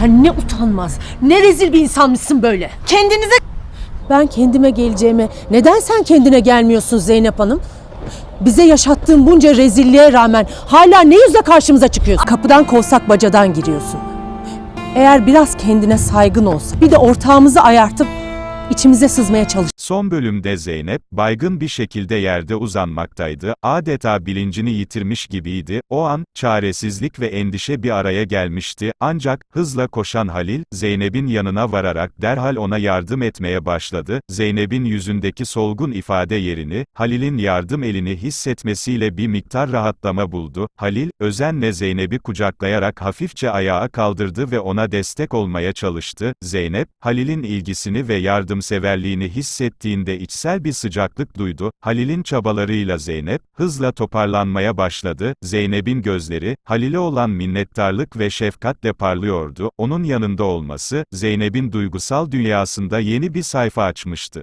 Sen ne utanmaz, ne rezil bir insanmışsın böyle. Kendinize Ben kendime geleceğime neden sen kendine gelmiyorsun Zeynep Hanım? Bize yaşattığın bunca rezilliğe rağmen hala ne yüzle karşımıza çıkıyorsun? Kapıdan kovsak bacadan giriyorsun. Eğer biraz kendine saygın olsa, bir de ortağımızı ayartıp içimize sızmaya çalış. Son bölümde Zeynep, baygın bir şekilde yerde uzanmaktaydı, adeta bilincini yitirmiş gibiydi, o an, çaresizlik ve endişe bir araya gelmişti, ancak, hızla koşan Halil, Zeynep'in yanına vararak derhal ona yardım etmeye başladı, Zeynep'in yüzündeki solgun ifade yerini, Halil'in yardım elini hissetmesiyle bir miktar rahatlama buldu, Halil, özenle Zeynep'i kucaklayarak hafifçe ayağa kaldırdı ve ona destek olmaya çalıştı, Zeynep, Halil'in ilgisini ve yardımseverliğini hissettiğinde içsel bir sıcaklık duydu, Halil'in çabalarıyla Zeynep, hızla toparlanmaya başladı, Zeynep'in gözleri, Halil'e olan minnettarlık ve şefkatle parlıyordu, onun yanında olması, Zeynep'in duygusal dünyasında yeni bir sayfa açmıştı.